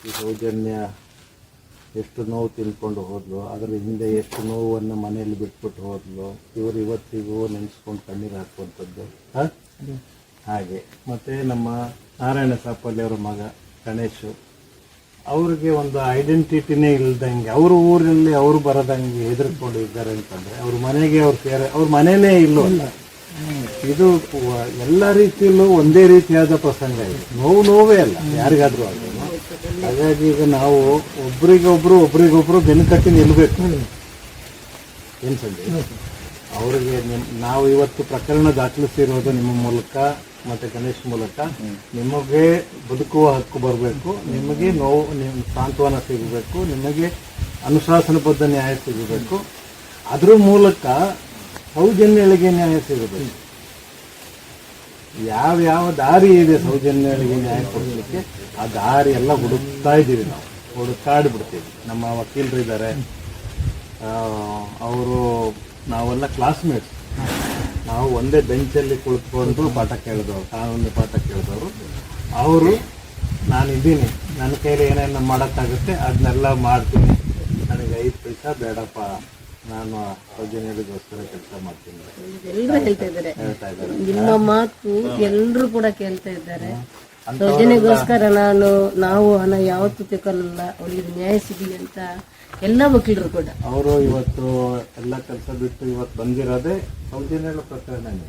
ಈ ಸೌಜನ್ಯ ಎಷ್ಟು ನೋವು ತಿಳ್ಕೊಂಡು ಹೋದ್ಲು ಅದರ ಹಿಂದೆ ಎಷ್ಟು ನೋವನ್ನು ಮನೆಯಲ್ಲಿ ಬಿಟ್ಬಿಟ್ಟು ಹೋದ್ಲು ಇವರು ಇವತ್ತಿಗೂ ನೆನೆಸ್ಕೊಂಡು ಕಣ್ಣೀರು ಹಾಕುವಂಥದ್ದು? ಹಾಗೆ. ಮತ್ತೆ ನಮ್ಮ ನಾರಾಯಣ ಸಾಪಲ್ಲಿ ಅವರ ಮಗ ಗಣೇಶು ಅವ್ರಿಗೆ ಒಂದು ಐಡೆಂಟಿಟಿನೇ ಇಲ್ದಂಗೆ ಅವ್ರ ಊರಲ್ಲಿ ಅವರು ಬರದಂಗೆ ಹೆದರ್ಕೊಂಡು ಇದ್ದಾರೆ ಅಂತಂದ್ರೆ ಅವ್ರ ಮನೆಗೆ ಅವ್ರು ಸೇರ ಅವ್ರ ಮನೇಲೇ ಇಲ್ಲ. ಇದು ಎಲ್ಲ ರೀತಿಯಲ್ಲೂ ಒಂದೇ ರೀತಿಯಾದ ಪ್ರಸಂಗ ಇದೆ. ನೋವು ನೋವೇ ಅಲ್ಲ ಯಾರಿಗಾದ್ರೂ ಆಗಲಿ. ಹಾಗಾಗಿ ಈಗ ನಾವು ಒಬ್ರಿಗೊಬ್ರು ಒಬ್ರಿಗೊಬ್ರು ಬೆನ್ಕಟ್ಟಿ ನಿಲ್ಬೇಕು. ಏನ್ ಸಂಜೆ? ಅವರಿಗೆ ನಿಮ್ ನಾವು ಇವತ್ತು ಪ್ರಕರಣ ದಾಖಲಿಸಿರೋದು ನಿಮ್ಮ ಮೂಲಕ ಮತ್ತೆ ಗಣೇಶ್ ಮೂಲಕ. ನಿಮಗೆ ಬದುಕುವ ಹಕ್ಕು ಬರಬೇಕು. ನಿಮಗೆ ನೋವು ನಿಮ್ ಸಾಂತ್ವನ ಸಿಗಬೇಕು. ನಿಮಗೆ ಅನುಶಾಸನಬದ್ಧ ನ್ಯಾಯ ಸಿಗಬೇಕು. ಅದ್ರ ಮೂಲಕ ಸೌಜನ್ಯಗಳಿಗೆ ನ್ಯಾಯ ಸಿಗಬೇಕು. ಯಾವ ಯಾವ ದಾರಿ ಇದೆ ಸೌಜನ್ಯಗಳಿಗೆ ನ್ಯಾಯ ಕೊಡಲಿಕ್ಕೆ, ಆ ದಾರಿ ಎಲ್ಲ ಹುಡುಕ್ತಾ ಇದ್ದೀವಿ ನಾವು. ಹುಡುಕಾಡ್ಬಿಡ್ತೀವಿ. ನಮ್ಮ ವಕೀಲರು ಇದ್ದಾರೆ ಅವರು ನಾವೆಲ್ಲ ಕ್ಲಾಸ್ಮೇಟ್ಸ್ ನಾವು ಒಂದೇ ಬೆಂಚಲ್ಲಿ ಕುಳಿತುಕೊಂಡು ಪಾಠ ಕೇಳಿದವರು ಕಾನೂನು ಪಾಠ ಕೇಳಿದವರು. ಅವರು, ನಾನಿದ್ದೀನಿ. ನನ್ನ ಕೈಲಿ ಏನೇನು ಮಾಡೋಕ್ಕಾಗುತ್ತೆ, ಅದನ್ನೆಲ್ಲ ಮಾಡ್ತೀನಿ. ನನಗೆ ಐದು ಪೈಸಾ ಬೇಡಪ್ಪ. ನಾನು ಸೌಜನ್ಯಗಳಿಗೋಸ್ಕರ ಕೆಲಸ ಮಾಡ್ತೀನಿ. ಎಲ್ಲರೂ ಹೇಳ್ತಾ ಇದ್ದಾರೆ. ಹೇಳ್ತಾ ಇದ್ದಾರೆ. ನಿಮ್ಮ ಮಾತು ಎಲ್ಲರೂ ಕೂಡ ಕೇಳ್ತಾ ಇದ್ದಾರೆ. ಯೋಜನೆಗೋಸ್ಕರ ನಾನು ನಾವು ಹಣ ಯಾವತ್ತು ತಗೊಳ್ಳಲ್ಲ ಅವಳಿಗೆ ನ್ಯಾಯ ಸಿಗಲಿ ಅಂತ ಎಲ್ಲ ವಕೀಲರು ಕೂಡ. ಅವರು ಇವತ್ತು ಎಲ್ಲ ಕೆಲಸ ಬಿಟ್ಟು ಇವತ್ತು ಬಂದಿರೋದೇ ಸೌಜನ್ಯಗಳ ಪ್ರಕರಣನೇ.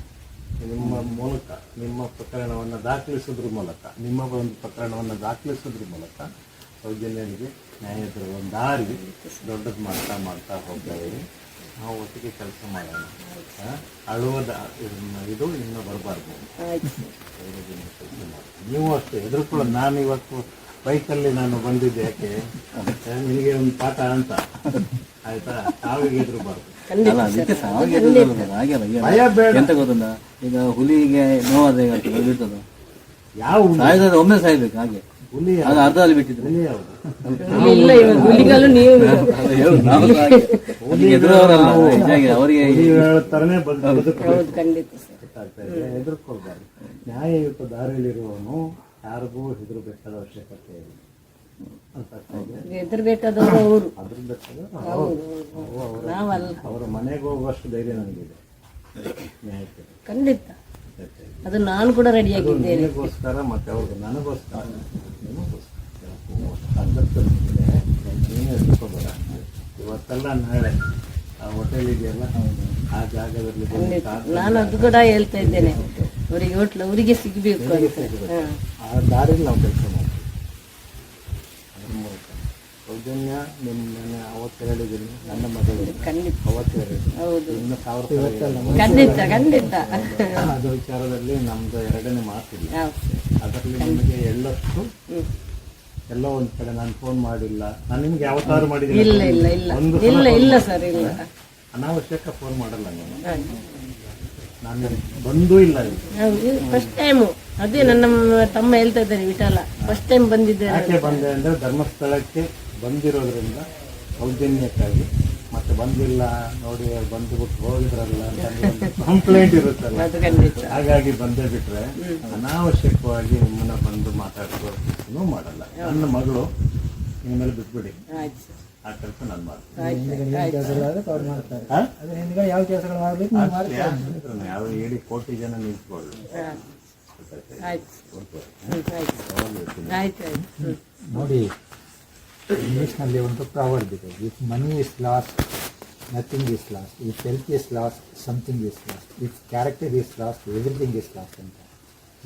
ನಿಮ್ಮ ಮೂಲಕ ನಿಮ್ಮ ಪ್ರಕರಣವನ್ನು ದಾಖಲಿಸೋದ್ರ ಮೂಲಕ ನಿಮ್ಮ ಒಂದು ಪ್ರಕರಣವನ್ನು ದಾಖಲಿಸೋದ್ರ ಮೂಲಕ ಸೌಜನ್ಯನಿಗೆ ತರುವ ಒಂದು ದಾರಿ ದೊಡ್ಡದು ಮಾಡ್ತಾ ಮಾಡ್ತಾ ಹೋಗ್ತಾ ಇದ್ದೀವಿ ನಾವು ಒಟ್ಟಿಗೆ ಕೆಲಸ ಮಾಡೋಣ. ಆ, ಅಳುವ ಇದು ಇನ್ನು ಬರಬಾರ್ದು. ನೀವು ಅಷ್ಟೇ ಎದುರುಕೊಳ್ಳ ನಾನು ಇವತ್ತು ಬೈಕಲ್ಲಿ ನಾನು ಬಂದಿದ್ದೆ ಯಾಕೆ? ನಿಮಗೆ ನಿನಗೆ ಒಂದು ಪಾಠ ಅಂತ. ಆಯ್ತಾ? ಸಾವಿಗೆ ಎದುರುಬಾರ್ದು. ಅಲ್ಲ ಅದಕ್ಕೆ ಸಾವಿಗೆ ಹಾಗೆ ಎಂತ ಗೊತ್ತಿಲ್ಲ ಈಗ ಹುಲಿಗೆ ನೋವಾದ ಹೇಗೆ ಆಗ್ತದೆ ಬಿಡ್ತದ ಯಾವ? ಒಮ್ಮೆ ಸಾಯ್ಬೇಕು ಹಾಗೆ. ಅದು ಅರ್ಧದಲ್ಲಿ ಬಿಟ್ಟಿದ್ರೆ. ಅವರಿಗೆ ಹೆದರ್ಕೊಳ್ಬಾರ್ದು ನ್ಯಾಯಯುತ ದಾರಿಯಲ್ಲಿರುವವನು ಯಾರಿಗೂ ಹೆದರಬೇಕಾದ ಅವಶ್ಯಕತೆ ಇಲ್ಲ. ಅವರು. ಮನೆಗೆ ಹೋಗುವಷ್ಟು ಧೈರ್ಯ ನನಗಿದೆ ಖಂಡಿತ. ಅದು ನಾನು ಕೂಡ ರೆಡಿಯಾಗಿದ್ದೇನೆ ನಿನಗೋಸ್ಕರ ಮತ್ತೆ ಅವ್ರಿಗೆ ನನಗೋಸ್ಕರ. ಸಂದರ್ಭದಲ್ಲಿದೆ ನೀನು ಇವತ್ತೆಲ್ಲ ನಾಳೆ ಆ ಹೋಟೆಲ್ ಇದೆಯಲ್ಲ ಆ ಜಾಗದಲ್ಲಿ ನಾನು ಅದು ಕೂಡ ಹೇಳ್ತಾ ಇದ್ದೇನೆ. ಅವರಿಗೆ ಹೋಟ್ಲು ಅವರಿಗೆ ಸಿಗಬೇಕು ಅಂತ. ಆ ದಾರಿಲಿ ನಾವು ಕೆಲಸ ಮಾಡ್ತೀವಿ. ಅದ್ರ ಮೂಲಕ. ಸೌಜನ್ಯ ನಿಮ್ಮ ನಾನು ಅವತ್ತು ಹೇಳಿದ್ದೀನಿ. ನನ್ನ ಮಗಳು ಖಂಡಿತ. ಅವತ್ತು ಹೇಳಿದ್ದೀನಿ. ಹೌದು. ಇನ್ನು ಸಾವಿರ. ಖಂಡಿತ ಖಂಡಿತ. ಅದು ವಿಚಾರದಲ್ಲಿ ನಮ್ದು ಎರಡನೇ ಮಾತಿಲ್ಲ. ಅದರಲ್ಲಿ ನಿಮಗೆ ಎಲ್ಲಕ್ಕೂ. ಎಲ್ಲೋ ಒಂದ್ ಕಡೆ ನಾನು ಫೋನ್ ಮಾಡಿಲ್ಲ. ನಾನು ನಿಮ್ಗೆ ಯಾವತ್ತಾರು ಮಾಡಿದ್ದೀನಿ. ಇಲ್ಲ ಇಲ್ಲ ಇಲ್ಲ. ಇಲ್ಲ ಇಲ್ಲ ಸರ್ ಇಲ್ಲ. ಅನಾವಶ್ಯಕ ಫೋನ್ ಮಾಡಲ್ಲ ನಾನು. ನಾನು ಬಂದೂ ಇಲ್ಲ ಇಲ್ಲಿ. ಫಸ್ಟ್ ಟೈಮು ಅದೇ ನನ್ನ ತಮ್ಮ ಹೇಳ್ತಾ ಇದ್ದಾನೆ ವಿಠಾಲ. ಫಸ್ಟ್ ಟೈಮ್ ಬಂದಿದ್ದೆ ಯಾಕೆ ಬಂದೆ ಅಂದ್ರೆ ಧರ್ಮಸ್ಥಳಕ್ಕೆ ಬಂದಿರೋದ್ರಿಂದ ಸೌಜನ್ಯಕ್ಕಾಗಿ ಬಂದಿಲ್ಲ ನೋಡಿ ಬಂದ್ಬಿಟ್ಟು ಹೋಗಿದ್ರಲ್ಲ ಕಂಪ್ಲೇಂಟ್ ಇರುತ್ತಲ್ಲ. ಹಾಗಾಗಿ ಬಂದೇ ಬಿಟ್ರೆ ಅನಾವಶ್ಯಕವಾಗಿ ನಿಮ್ಮನ್ನ ಬಂದು ಮಾತಾಡ್ಕೋನು ಮಾಡಲ್ಲ. ನನ್ನ ಮಗಳು ನಿಮ್ಮ ಮೇಲೆ ಬಿಟ್ಬಿಡಿ. ಆಯ್ತು ಸರ್. ಆ ಕೆಲಸ ನಾನು ಮಾಡ್ತೀನಿ? ಯಾವ ಕೆಲಸಗಳು ಮಾಡಬೇಕು. ಯಾವ ಹೇಳಿ ಕೋಟಿ ಜನ ನಿಂತ್ಕೊಳ್ಳಿ ಹಾ. ಆಯ್ತು ಆಯ್ತು ಆಯ್ತು ಆಯ್ತು ನೋಡಿ ಇಂಗ್ಲೀಷ್ನಲ್ಲಿ ಒಂದು ಪ್ರಾವರ್ಡ್ ಇದೆ. If money is lost nothing is lost If health is lost something is lost If character is lost everything is lost ಅಂತ.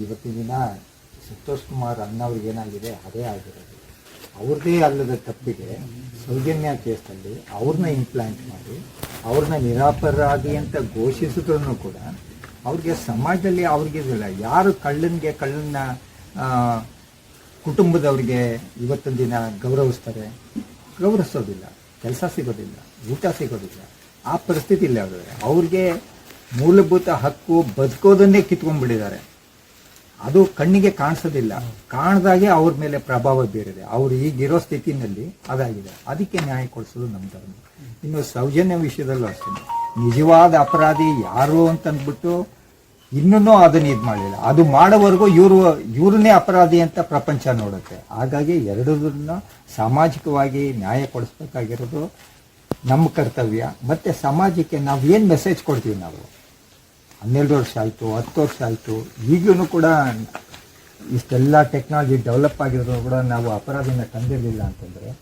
ಇವತ್ತಿನ ದಿನ ಸಂತೋಷ್ ಕುಮಾರ್ ಅಣ್ಣವ್ರಿಗೆ ಏನಾಗಿದೆ? ಅದೇ ಆಗಿರೋದು. ಅವ್ರದ್ದೇ ಅಲ್ಲದ ತಪ್ಪಿಗೆ ಸೌಜನ್ಯ ಕೇಸಲ್ಲಿ ಅವ್ರನ್ನ ಇಂಪ್ಲಾಂಟ್ ಮಾಡಿ, ಅವ್ರನ್ನ ನಿರಾಪರಾಧಿ ಅಂತ ಘೋಷಿಸಿದ್ರು ಕೂಡ ಅವ್ರಿಗೆ ಸಮಾಜದಲ್ಲಿ ಅವ್ರಿಗೆ ಇದಿಲ್ಲ, ಯಾರು ಕಳ್ಳನಿಗೆ ಕಳ್ಳನ್ನ ಕುಟುಂಬದವ್ರಿಗೆ ಇವತ್ತಿನ ದಿನ ಗೌರವಿಸ್ತಾರೆ? ಗೌರವಿಸೋದಿಲ್ಲ. ಕೆಲಸ ಸಿಗೋದಿಲ್ಲ. ಊಟ ಸಿಗೋದಿಲ್ಲ ಆ ಪರಿಸ್ಥಿತಿ ಇಲ್ಲ ಅವ್ರಿಗೆ ಅವ್ರಿಗೆ ಮೂಲಭೂತ ಹಕ್ಕು ಬದುಕೋದನ್ನೇ ಕಿತ್ಕೊಂಡ್ಬಿಟ್ಟಿದ್ದಾರೆ. ಅದು ಕಣ್ಣಿಗೆ ಕಾಣಿಸೋದಿಲ್ಲ. ಕಾಣದಾಗೆ ಅವ್ರ ಮೇಲೆ ಪ್ರಭಾವ ಬೀರಿದೆ. ಅವ್ರು ಈಗಿರೋ ಸ್ಥಿತಿನಲ್ಲಿ ಅದಾಗಿದೆ. ಅದಕ್ಕೆ ನ್ಯಾಯ ಕೊಡಿಸೋದು ನಮ್ಮ ಧರ್ಮ. ಇನ್ನು ಸೌಜನ್ಯ ವಿಷಯದಲ್ಲೂ ಅಷ್ಟೇ. ನಿಜವಾದ ಅಪರಾಧಿ ಯಾರು ಅಂತಂದ್ಬಿಟ್ಟು ಇನ್ನೂ ಅದನ್ನ ಇದು ಮಾಡಲಿಲ್ಲ. ಅದು ಮಾಡೋವರೆಗೂ ಇವರು, ಇವ್ರನ್ನೇ ಅಪರಾಧಿ ಅಂತ ಪ್ರಪಂಚ ನೋಡುತ್ತೆ. ಹಾಗಾಗಿ ಎರಡರನ್ನ ಸಾಮಾಜಿಕವಾಗಿ ನ್ಯಾಯ ಕೊಡಿಸ್ಬೇಕಾಗಿರೋದು ನಮ್ಮ ಕರ್ತವ್ಯ. ಮತ್ತೆ ಸಮಾಜಕ್ಕೆ ನಾವು ಏನು ಮೆಸೇಜ್ ಕೊಡ್ತೀವಿ ನಾವು? ಹನ್ನೆರಡು ವರ್ಷ ಆಯಿತು, ಹತ್ತು ವರ್ಷ ಆಯಿತು ಈಗಲೂ ಕೂಡ ಇಷ್ಟೆಲ್ಲ ಟೆಕ್ನಾಲಜಿ ಡೆವಲಪ್ ಆಗಿರೋದು ಕೂಡ ನಾವು ಅಪರಾಧಿನ ತಂದಿರಲಿಲ್ಲ ಅಂತಂದರೆ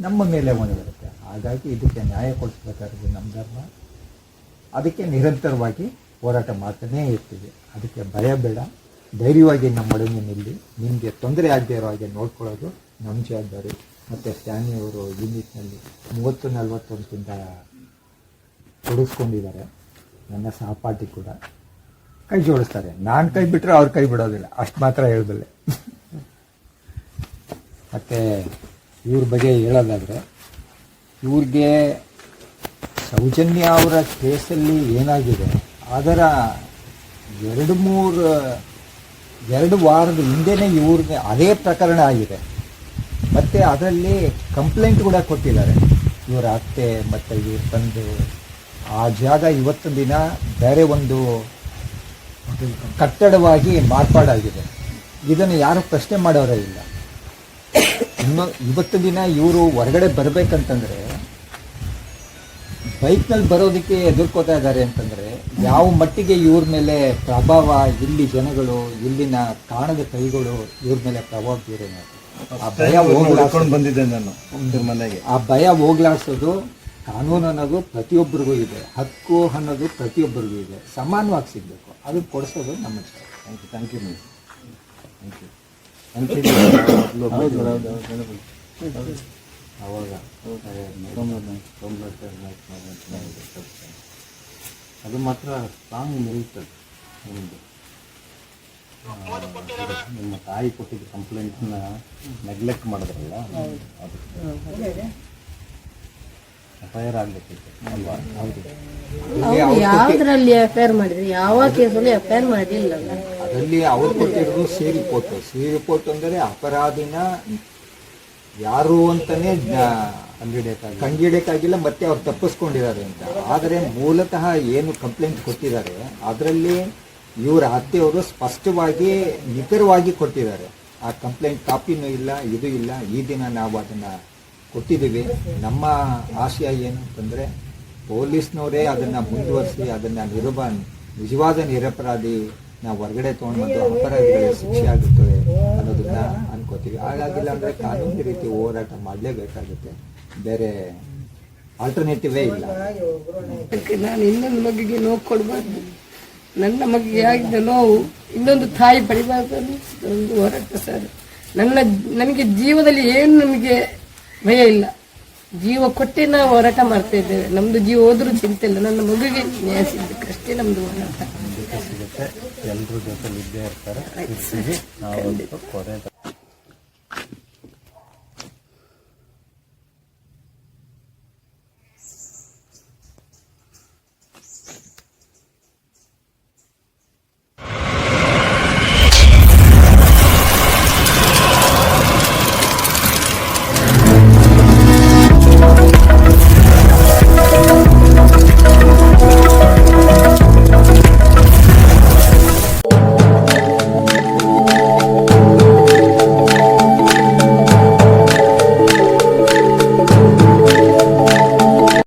ನಮ್ಮ ಮೇಲೆ ಬರುತ್ತೆ. ಹಾಗಾಗಿ ಇದಕ್ಕೆ ನ್ಯಾಯ ಕೊಡಿಸ್ಬೇಕಾದ್ರೆ ನಮ್ಮ ಧರ್ಮ. ಅದಕ್ಕೆ ನಿರಂತರವಾಗಿ ಹೋರಾಟ ಮಾಡ್ತಾನೇ ಇರ್ತೀವಿ. ಅದಕ್ಕೆ ಭಯ ಬೇಡ. ಧೈರ್ಯವಾಗಿ ನಮ್ಮ ಅಡುಗೆ ನಿಲ್ಲಿ. ನಿಮಗೆ ತೊಂದರೆ ಆಗದೆ ಇರೋ ಹಾಗೆ ನೋಡ್ಕೊಳ್ಳೋದು ನಮ್ಮ ಜವಾಬ್ದಾರಿ. ಮತ್ತು ಸ್ಟ್ಯಾನಿ ಅವರು ಮೂವತ್ತು ನಿಟ್ಟಿನಲ್ಲಿ ಮೂವತ್ತು ನಲ್ವತ್ತೊಂದಕ್ಕಿಂತ ತೊಡಗಿಸ್ಕೊಂಡಿದ್ದಾರೆ ನನ್ನ ಸಹಪಾಠಿ ಕೂಡ. ಕೈ ಜೋಡಿಸ್ತಾರೆ. ನಾನು ಕೈ ಬಿಟ್ಟರೆ ಅವ್ರ ಕೈ ಬಿಡೋದಿಲ್ಲ. ಅಷ್ಟು ಮಾತ್ರ ಹೇಳಬಲ್ಲೆ. ಮತ್ತು ಇವ್ರ ಬಗ್ಗೆ ಹೇಳೋದಾದರೆ, ಇವ್ರಿಗೆ ಸೌಜನ್ಯ ಅವರ ಕೇಸಲ್ಲಿ ಏನಾಗಿದೆ? ಅದರ ಎರಡು ಮೂರು, ಎರಡು ವಾರದ ಹಿಂದೆನೇ ಇವ್ರಿಗೆ ಅದೇ ಪ್ರಕರಣ ಆಗಿದೆ. ಮತ್ತು ಅದರಲ್ಲಿ ಕಂಪ್ಲೇಂಟ್ ಕೂಡ ಕೊಟ್ಟಿದ್ದಾರೆ. ಇವರ ಅತ್ತೆ ಮತ್ತೆ ಇವ್ರ ತಂದೆ. ಆ ಜಾಗ ಇವತ್ತು ದಿನ ಬೇರೆ ಒಂದು ಕಟ್ಟಡವಾಗಿ ಮಾರ್ಪಾಡಾಗಿದೆ. ಇದನ್ನು ಯಾರು ಪ್ರಶ್ನೆ ಮಾಡೋರೇ ಇಲ್ಲ. ಇನ್ನು ಇವತ್ತು ದಿನ ಇವರು ಹೊರಗಡೆ ಬರಬೇಕಂತಂದ್ರೆ ಬೈಕ್ನಲ್ಲಿ ಬರೋದಕ್ಕೆ ಎದುರ್ಕೋತಾ ಇದ್ದಾರೆ ಅಂತಂದ್ರೆ ಯಾವ ಮಟ್ಟಿಗೆ ಇವ್ರ ಮೇಲೆ ಪ್ರಭಾವ, ಇಲ್ಲಿ ಜನಗಳು, ಇಲ್ಲಿನ ಕಾಣದ ಕೈಗಳು ಇವ್ರ ಮೇಲೆ ಪ್ರಭಾವ ಬೀರೋದು ಆ ಭಯ ಹೋಗ್ಲಾಡ್ಸೋದು ಹುಡ್ಕೊಂಡು ಬಂದಿದ್ದೆ ನಾನು ಮನೆಗೆ. ಆ ಭಯ ಹೋಗ್ಲಾಡ್ಸೋದು ಕಾನೂನು ಅನ್ನೋದು ಪ್ರತಿಯೊಬ್ಬರಿಗೂ ಇದೆ. ಹಕ್ಕು ಅನ್ನೋದು ಪ್ರತಿಯೊಬ್ಬರಿಗೂ ಇದೆ. ಸಮಾನವಾಗಿ ಸಿಗಬೇಕು. ಅದು ಕೊಡಿಸೋದು ನಮ್ಮ ಇಷ್ಟ. Thank you thank you thank you ಅವಾಗ. ಅದು ಮಾತ್ರ ಸ್ಟ್ರಾಂಗ್ ನಿಲ್ತದೆ ನಿಮ್ಮದು ನಿಮ್ಮ ತಾಯಿ ಕೊಟ್ಟಿದ್ದ ಕಂಪ್ಲೇಂಟ್ನ ನೆಗ್ಲೆಕ್ಟ್ ಮಾಡಿದ್ರಲ್ಲ? ಅದಕ್ಕೆ ಎಫ್ ಐ ಆರ್ ಆಗ್ಬೇಕಿತ್ತು ಅಲ್ವಾ? ಹೌದು. ಅವ್ರು ಯಾವ್ದ್ರಲ್ಲಿ ಎಫ್ ಐ ಯಾವ ಕೇಸಲ್ಲಿ ಎಫ್ ಐ ಆರ್ ಮಾಡಿಲ್ಲಲ್ಲ ಅದರಲ್ಲಿ ಅವ್ರು ಕೊಟ್ಟಿರೋದು ಸಿ ರಿಪೋರ್ಟ್ ಸಿ ರಿಪೋರ್ಟ್ ಅಂದರೆ ಅಪರಾಧಿನ ಯಾರು ಅಂತಾನೆ ಕಂಡಿಡಿಯಕ್ಕಾಗಿಲ್ಲ ಮತ್ತೆ ಅವ್ರು ತಪ್ಪಿಸ್ಕೊಂಡಿದ್ದಾರೆ ಅಂತ. ಆದರೆ ಮೂಲತಃ ಏನು ಕಂಪ್ಲೇಂಟ್ ಕೊಟ್ಟಿದ್ದಾರೆ ಅದರಲ್ಲಿ ಇವರ ಅತ್ತೆಯವರು ಸ್ಪಷ್ಟವಾಗಿ ನಿಖರವಾಗಿ ಕೊಟ್ಟಿದ್ದಾರೆ. ಆ ಕಂಪ್ಲೇಂಟ್ ಕಾಪಿನೂ ಇಲ್ಲ, ಇದು ಇಲ್ಲ. ಈ ದಿನ ನಾವು ಅದನ್ನ ಕೊಟ್ಟಿದ್ದೀವಿ. ನಮ್ಮ ಆಶಯ ಏನು ಅಂತಂದ್ರೆ, ಪೊಲೀಸ್ನವರೇ ಅದನ್ನ ಮುಂದುವರಿಸಿ, ಅದನ್ನ ನಿರುಬ ನಿಜವಾದ ನಿರಪರಾಧಿ ನಾವು ಹೊರಗಡೆ ತೊಗೊಂಡು ಅಪರಾಧಿಗಳಿಗೆ ಶಿಕ್ಷೆ ಆಗುತ್ತದೆ ಅನ್ನೋದನ್ನ ಅನ್ಕೋತೀವಿ. ಹಾಗಾಗಿಲ್ಲ ಅಂದ್ರೆ ಕಾನೂನು ರೀತಿ ಹೋರಾಟ ಮಾಡಲೇಬೇಕಾಗುತ್ತೆ. ಬೇರೆ ಆಲ್ಟರ್ನೇಟಿವೇ ಇಲ್ಲ. ನಾನು ಇನ್ನೊಂದು ಬಗ್ಗೆ ನೋವು ಕೊಡಬಾರ್ದು. ನನ್ನ ಮಗಿಗೆ ಆಗಿದ್ದ ನೋವು ಇನ್ನೊಂದು ತಾಯಿ ಪಡಿಬಾರ್ದು ಒಂದು ಹೋರಾಟ ಸರ್. ನನ್ನ ನನಗೆ ಜೀವದಲ್ಲಿ ಏನು ನಮಗೆ ಭಯ ಇಲ್ಲ. ಜೀವ ಕೊಟ್ಟೆ ನಾವು ಹೋರಾಟ ಮಾಡ್ತಾ ಇದ್ದೇವೆ. ನಮ್ದು ಜೀವ ಹೋದ್ರೂ ಚಿಂತೆ ಇಲ್ಲ ನನ್ನ ಮಗುಗೆ ನ್ಯಾಯ ನಮ್ದು ಹೋರಾಟ. ಎಲ್ಲರೂ ಜೊತೆ ಇದ್ದೇ ಇರ್ತಾರೆ.